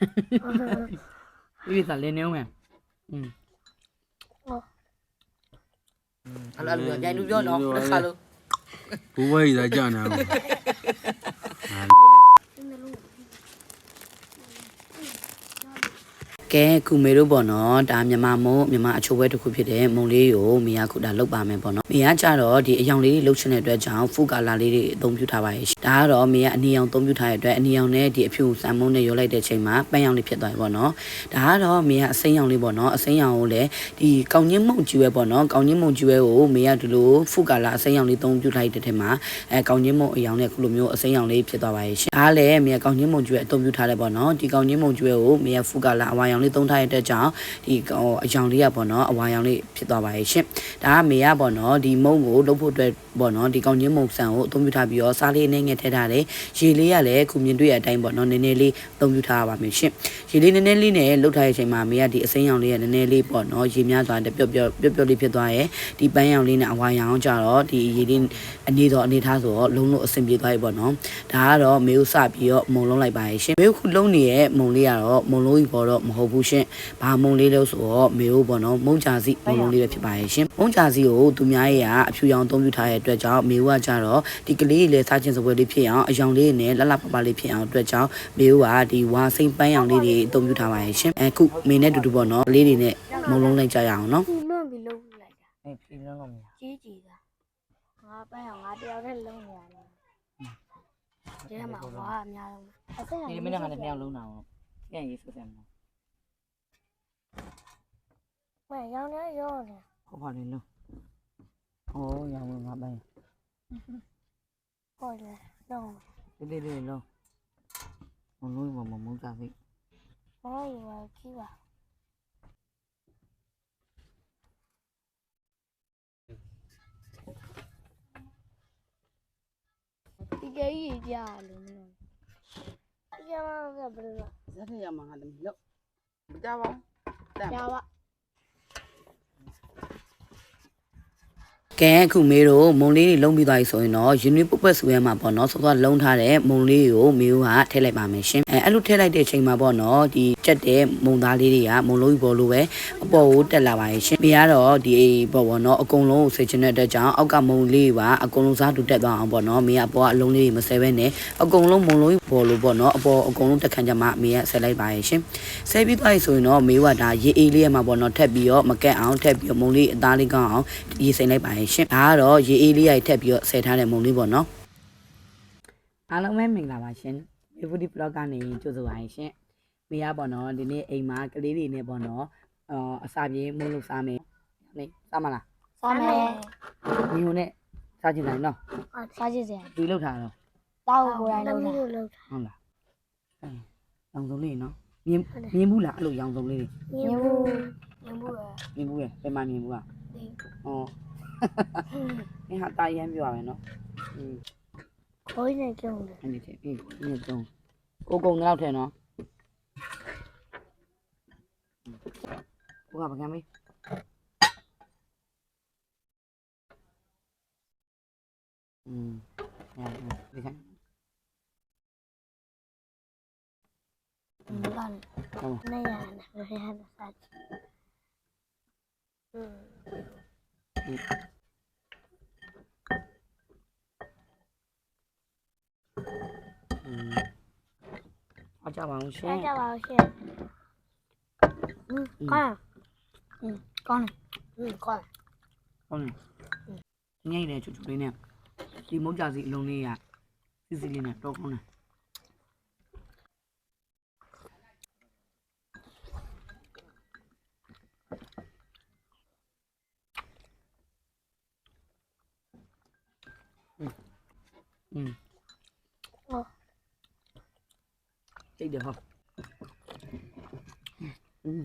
ပြီးပြီစားလင်းနေအောင်မယ်อืมအဲ့လိုအဲ့လိုကြိုင်လူပြောတော့တစ်ခါလို့ ဘူးဝဲရကြနာအောင် ကဲကုမေတို့ပေါ့နော်ဒါမြန်မာမုံမြန်မာအချိုပွဲတစ်ခုဖြစ်တဲ့မုံလေးကိုမိရခုဒါလောက်ပါမယ်ပေါ့နော်မိရကြတော့ဒီအယောင်လေးတွေလှုပ်ချင်တဲ့အတွက်ကြောင့်ဖူကာလာလေးတွေအသုံးပြုထားပါရဲ့ဒါကတော့မိရအနီရောင်အသုံးပြုထားတဲ့အတွက်အနီရောင်နဲ့ဒီအဖြူစံမုံနဲ့ရောလိုက်တဲ့ချိန်မှာပန်းရောင်လေးဖြစ်သွားပြီပေါ့နော်ဒါကတော့မိရအစိမ်းရောင်လေးပေါ့နော်အစိမ်းရောင်ကိုလည်းဒီကောင်းချင်းမုံကျွဲပေါ့နော်ကောင်းချင်းမုံကျွဲကိုမိရဒီလိုဖူကာလာအစိမ်းရောင်လေးအသုံးပြုထားတဲ့ထဲမှာအဲကောင်းချင်းမုံအယောင်နဲ့ခုလိုမျိုးအစိမ်းရောင်လေးဖြစ်သွားပါရဲ့ရှင်ဒါကလည်းမိရကောင်းချင်းမုံကျွဲအသုံးပြုထားတယ်ပေါ့နော်ဒီကောင်းချင်းမုံကျွဲကိုမိရဖူကာလာအဝါရောင်လေးသုံးထားတဲ့အတွက်ကြောင့်ဒီဟိုအယောင်လေးကပေါ့နော်အဝါရောင်လေးဖြစ်သွားပါရဲ့ရှင်ဒါကမေရပေါ့နော်ဒီမုံကိုလုပ်ဖို့အတွက်ပေါ့နော်ဒီကောင်းချင်းမုံဆန်ကိုအသုံးပြုထားပြီးတော့စားလေးနဲ့ငယ်ထည့်ထားတယ်ရေလေးကလည်းခုမြင်တွေ့ရတဲ့အတိုင်းပေါ့နော်နည်းနည်းလေးအသုံးပြုထားပါမယ်ရှင်ရေလေးနည်းနည်းလေးနဲ့လှုပ်ထားတဲ့အချိန်မှာမေရဒီအစိမ်းရောင်လေးကနည်းနည်းလေးပေါ့နော်ရေများသွားတဲ့ပျော့ပျော့ပျော့ပျော့လေးဖြစ်သွားရဲ့ဒီပန်းရောင်လေးနဲ့အဝါရောင်ကြတော့ဒီရေလေးအနေတော့အနေထားဆိုတော့လုံးလုံးအဆင်ပြေသွားပြီပေါ့နော်ဒါကတော့မေကိုစပြီးတော့မုံလုံးလိုက်ပါရဲ့ရှင်မေကိုခုလုံးနေရဲ့မုံလေးကတော့မုံလုံးကြီးပေါ်တော့မဟုတ်ဘူးရှင်ဘာမုံလေးလို့ဆိုတော့မေကိုပေါ့နော်မုံကြာစီမုံလုံးလေးပဲဖြစ်ပါရဲ့ရှင်မုံကြာစီကိုသူများရဲ့ကအဖြူရောင်အသုံးပြုထားတဲ့အတွက်ကြောင့်မေကကြတော့ဒီကလေးလေးစားခြင်းစပွဲလေးဖြစ်အောင်အယောင်လေးနဲ့လှလှပပလေးဖြစ်အောင်အတွက်ကြောင့်မေကဒီဝါစိမ့်ပန်းရောင်လေးတွေအသုံးပြုထားပါရဲ့ရှင်အခုမေနဲ့တူတူပေါ့နော်ကလေးတွေနဲ့မုံလုံးလိုက်ကြရအောင်နော်ဒီလွန့်ပြီးလုံးလိုက်တာအေးပြေလုံးလုံးမရကြီးကြီးတာငါပန်းအောင်ငါတယောက်တည်းလုံးနေရတယ်ဒီထဲမှာဝါအများဆုံးအစက်ဒီမင်းကလည်းနှစ်ယောက်လုံးတာအောင်ပြန်ရေးဆွဆမ်းမဝဲရောင်းနေရောနေဟုတ်ပါလေလုံးဟောရောင်ဝင်ငါပန်းဟောလေတော့လေးလေး လေးလုံးမလုံးမမမုံကြာစီဘာလို့ရောကြီးပါဒီကြေးကြီးကြားလို့မလို့ဒီကမှာကဘယ်လိုဇက်ထရမှာငါလည်းလို့ကြပါတမ်း လဲရပါ ကဲအခုမေတို့မုံလေးတွေလုံးပြီးသွားပြီဆိုရင်တော့ယူနီပုတ်ပတ်ဆူရဲမှာပေါ့နော်စောစောလုံးထားတဲ့မုံလေးကိုမေတို့ကထည့်လိုက်ပါမယ်ရှင်အဲအဲ့လိုထည့်လိုက်တဲ့အချိန်မှာပေါ့နော်ဒီကြက်တဲ့မုံသားလေးတွေကမုံလုံးကြီးပေါ်လို့ပဲအပေါ်ကိုတက်လာပါရဲ့ရှင်မေကတော့ဒီပေါ့ပေါ့နော်အကုန်လုံးကိုဆင်ချင်တဲ့အတွက်ကြောင့်အောက်ကမုံလေးပါအကုန်လုံးစားတူတက်သွားအောင်ပေါ့နော်မေကအပေါ်ကအလုံးလေးတွေမဆဲဘဲနဲ့အကုန်လုံးမုံလုံးကြီးပေါ်လို့ပေါ့နော်အပေါ်အကုန်လုံးတက်ခန့်ကြမှာမေကဆဲလိုက်ပါရဲ့ရှင်ဆဲပြီးသွားပြီဆိုရင်တော့မေကဒါရေအေးလေးရမှာပေါ့နော်ထက်ပြီးတော့မကက်အောင်ထက်ပြီးတော့မုံလေးအသားလေးကောင်းအောင်ရေစိမ့်လိုက်ပါရဲ့ရှင်ဒါကတော့ရေအေးလေးရိုက်ထက်ပြီးတော့ဆဲထားတဲ့မုံလေးပေါ့နော်အားလုံးပဲမင်္ဂလာပါရှင်မေဖူဒီဘလော့ကနေကြိုဆိုပါရင်ရှင်မေကပေါ့နော်ဒီနေ့အိမ်မှာကလေးတွေနဲ့ပေါ့နော်အော်အစာပြေးမုံလို့စားမယ်နေစားမလားစားမယ်ညီုံနဲ့စားချင်တယ်နော်စားကြည့်စရာဒီလောက်ထားတော့တောက်ကိုယ်တိုင်လုံးတာဟုတ်လားအဲရောင်စုံလေးနော်မြင်မြင်ဘူးလားအဲ့လိုရောင်စုံလေးတွေမြင်ဘူးမြင်ဘူးရမြင်ဘူးရဲ့ဘယ်မှာမြင်ဘူးอ่ะဒီဟော 你还打眼皮娃娃呢？嗯。可以那种的。你这，嗯，那种。我讲你老天呢？我搞不干没。嗯，嗯嗯，你看。嗯，那样的，我还没啥子。嗯。 음. 과자 왕신. 과자 왕신. 응, 꺼. 응, 꺼. 응, 꺼. 꺼. nhanh này chỗ chỗ đấy nè đi mẫu trà dị lông à. này à dị dị này to không này ừ. ừ. Được không? Ừ.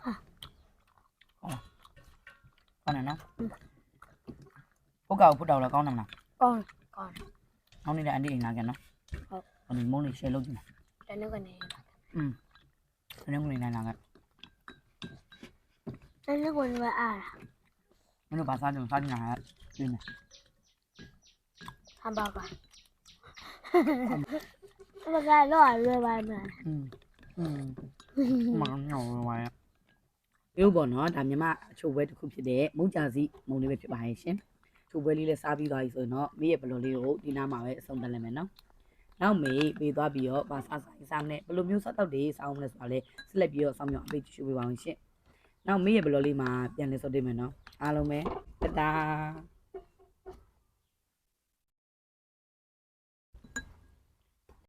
À. Con này nó ừ. phút đầu phút đầu là con nằm nào con con không đi lại đi nào kìa nó ừ. còn mình muốn đi xe luôn chứ này cái nước này ừ cái nước này nào kìa cái nước này là à မလား ကောင်းကောင်း နောက်နေ့လည်းအန်တီအိမ်လာကြနော် ဟုတ် ဟိုဒီမုန်းလေး share လုပ်ကြည့်မယ် တနေ့ကနေ อืมဒီနေ့ကနေနိုင်လာခဲ့ တနေ့ကနေပဲအား မင်းတို့ဘာစားကြလဲစားကြတာဟာပြင်းတယ် ဟမ်ဘာဂါ ဘယ်ကတော့ရွယ်ပါမယ် อืมอืมမောင်ညောင်းဝိုင်း မျိုးပေါ့နော်ဒါမြန်မာအချိုပွဲတစ်ခုဖြစ်တဲ့မုံကြစီမုံလေးပဲဖြစ်ပါရဲ့ရှင်ချိုပွဲလေးလည်းစားပြီးသွားပြီဆိုရင်တော့မေရဲ့ဘလော်လေးကိုဒီနားမှာပဲအဆုံးသတ်လိုက်မယ်နော်နောက်မေပေးသွားပြီးတော့ဗာစားဆိုင်စားနဲ့ဘယ်လိုမျိုးစားတော့တွေစားအောင်လဲဆိုတာလဲဆက်လက်ပြီးတော့စောင့်မျှော်အပေးချူပေးပါအောင်ရှင် နောက်မေရဲ့ဘလော်လေးမှာပြန်လဲစောတင်မယ်နော်အားလုံးပဲတတား